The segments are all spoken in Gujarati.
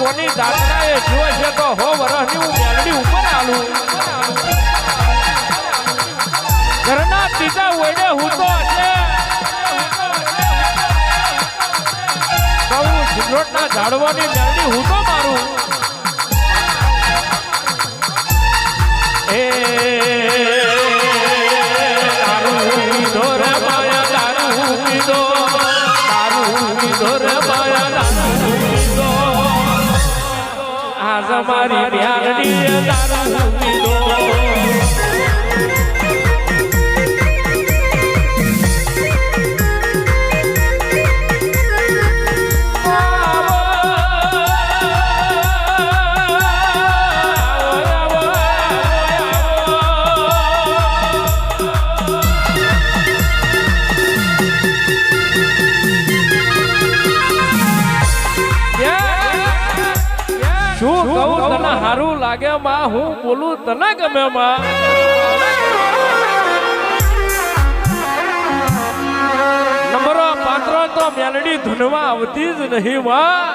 કાશી દુવાર કોની જુએ છે તો હો વરસની હું મેલડી ઉપર આલું. ઘરના ત્રીજા વડે હું તો છે કહું સિગરેટના ઝાડવાની મેલડી હું તો મારું. મારી બ્યારડી દારૂ બોલું તને ગમે માં નંબરો પાત્ર તો મેલડી ધૂનમાં આવતી જ નહીં, માં.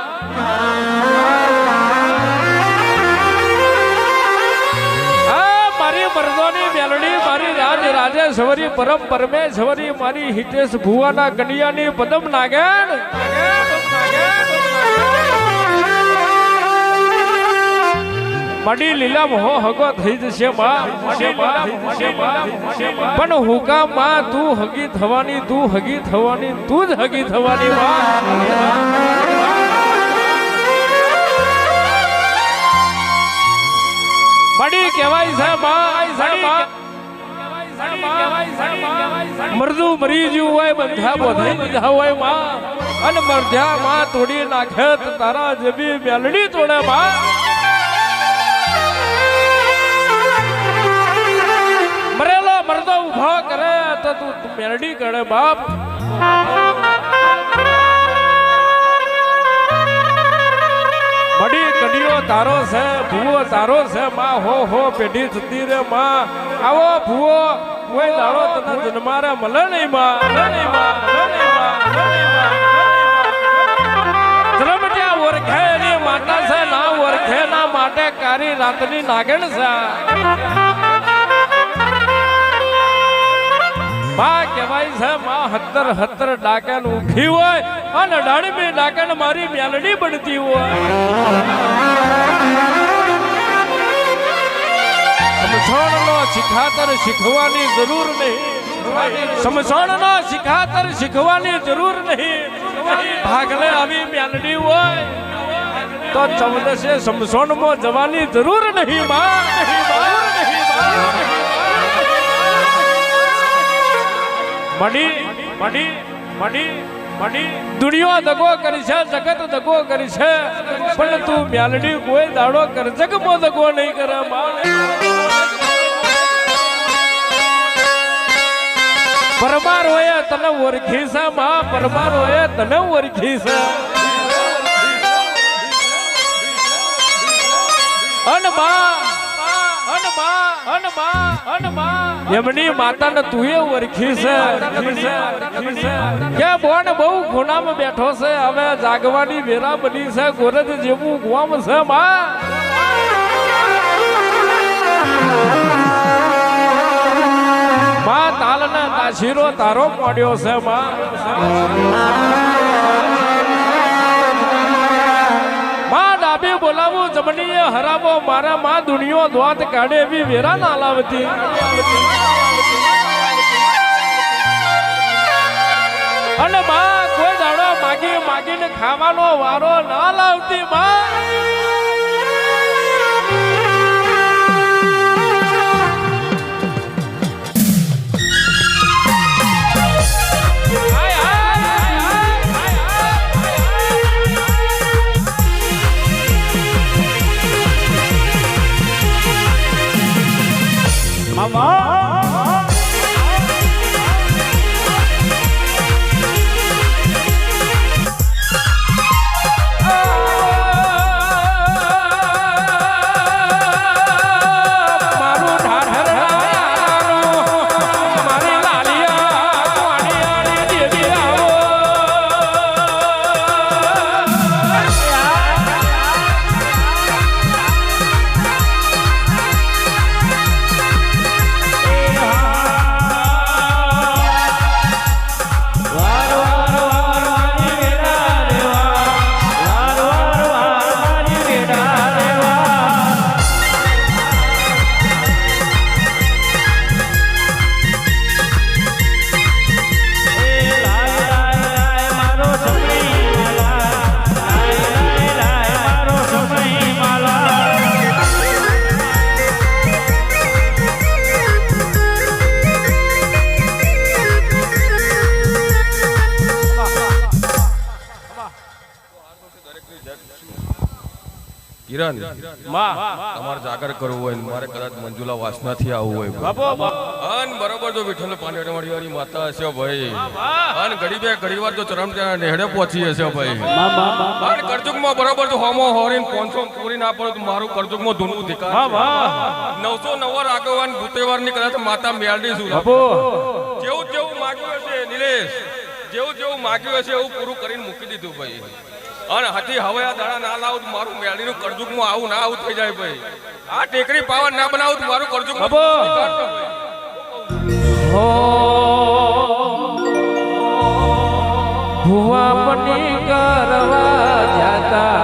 મારી મરદોની મેલડી, મારી રાજ, રાજેશ્વરી, પરમ પરમેશ્વરી, મારી હિતેશ ભુવાના ગણિયાની પદમ નાગેણ. મડી લીલા હો હગો થઈ જશે માં પણ હુકા માં તું હગી થવાની તું હગી થવાની તું જ હગી થવાની માં મડી કહેવાય છે માં મરદું મરી ગયું હોય બંધા બોધાઈ દીધા હોયમાં અને મરધ્યા માં તોડી નાખે તારા જેવી મેલડી તોડે માં મરદો ઊભો કરે તો તું મેરડી કરે, બાપ. મડી કડીઓ તારો છે, ભૂવો તારો છે, માં, હો હો, પેઢી જતી રે, માં. આવો ભૂવો, કોઈ દાડો તને જન્મારે મળે નહીં, માં. નહીં માં. નહીં, માં. જન્મ ત્યાં ઓળખે માતા છે, ના ઓળખે ના માટે કારી રાતની નાગણ છે. માં કહેવાય છે, માં હત્તર હતર ડાકન ઉઠી હોય અને ડાળમી ડાકન મારી મેલડી બનતી હોય. સમસણનો શિખાતર શીખવાની જરૂર નહીં. સમસણનો શિખાતર શીખવાની જરૂર નહીં. ભાગલે આવી મેલડી હોય તો ચૌદસે સમસણમાં જવાની જરૂર નહીં, માં. મડી મડી મડી મડી. દુનિયા દગો કરી છે, જગત દગો કરી છે. પણ તું મ્યાલડી કોઈ દાડો કર, જગમો દગો નહીં કરે પરમાર હોય તને ઓળખી છે, મા, પરમાર હોય તને ઓળખી છે. એમની માતાને તું ઓળખી છે. કે બોન બહુ ખૂણામાં બેઠો છે હવે જાગવાની વેરા બની છે ગોરજ જેવું ગોમ છે માં. માં તાલના તાશીરો તારો પડ્યો છે માં. ડાબી બોલાવો, જમણીએ હરાવો, મારા માં દુનિયો દ્વાત કાઢે એવી વેરા ના લાવતી અને માં, કોઈ દાડો માગી માગીને ખાવાનો વારો ના લાવતી માં. માં તમારે જાગર કરવું હોય મારે કદાચ મંજુલા વાસનાથી આવવું હોય. બાપો અન બરોબર જો વિઠ્ઠલ પાનેટવાડી વાળી માતા હશે ભાઈ. અન ઘડી બે ઘડી વાર જો ચરમ ત્યાં નેહડે પહોંચી હશે ભાઈ. અન કરજુકમાં બરોબર જો હોમો હોરીન પોનસો પૂરી ના પડે તો મારું કરજુકમાં ધૂનું હા નવસો નવ ભૂતેવારની કદાચ માતા મેળવી છું. બાપો. જેવું જેવું માગ્યું હશે નિલેશ જેવું જેવું માગ્યું હશે એવું પૂરું કરીને મૂકી દીધું ભાઈ. અને હતી હવે આ દાડા ના લાવું તો મારું મેળીનું કરજુકમાં આવું ના આવું થઈ જાય ભાઈ આ ટેકરી પાવર ના બનાવું તો મારું કરજુક બાબો. હો કરવા જાતા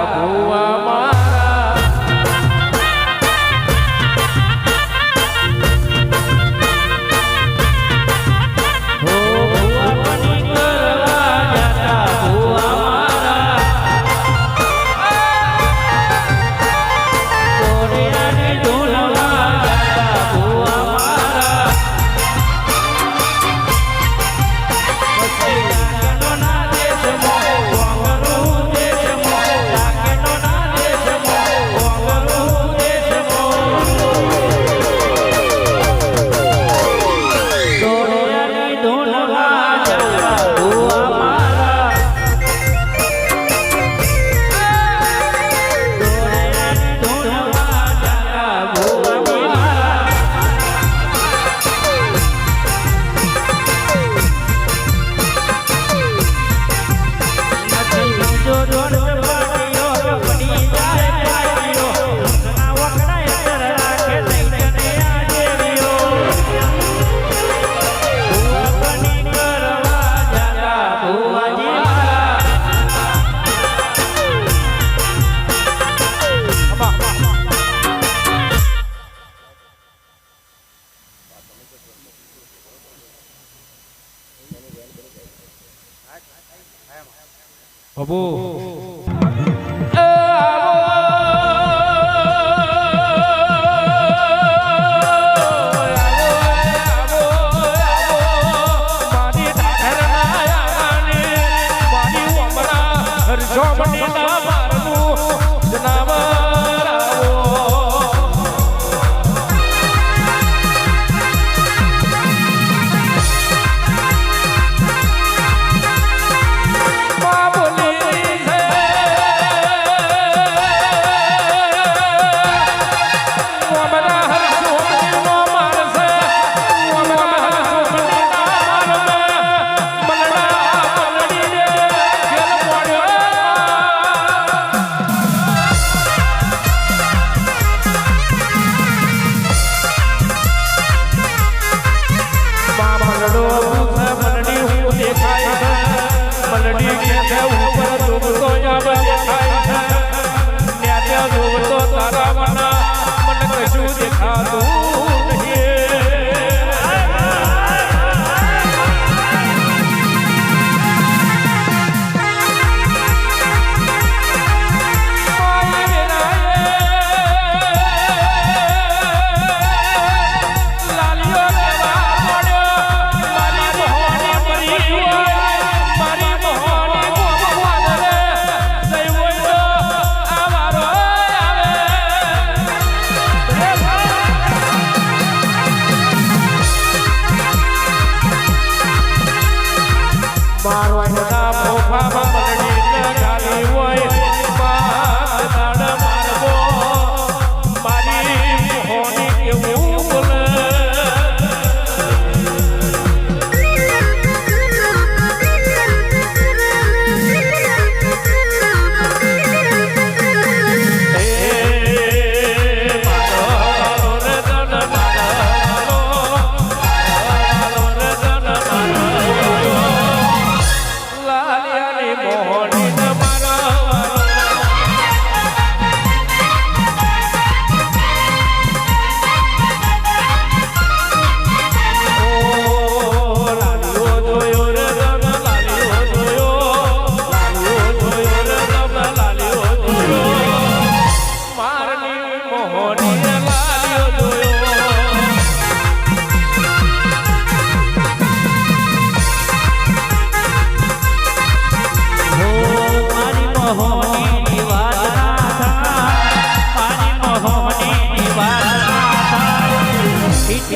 બાબુ.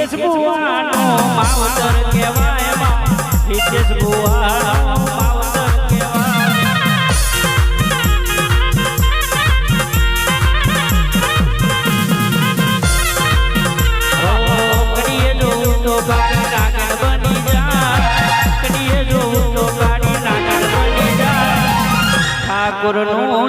હિતેશ બુવાનો માવતર કહેવાય હિતેશ બુવાનો માવતર કહેવાય ઠાકુરનું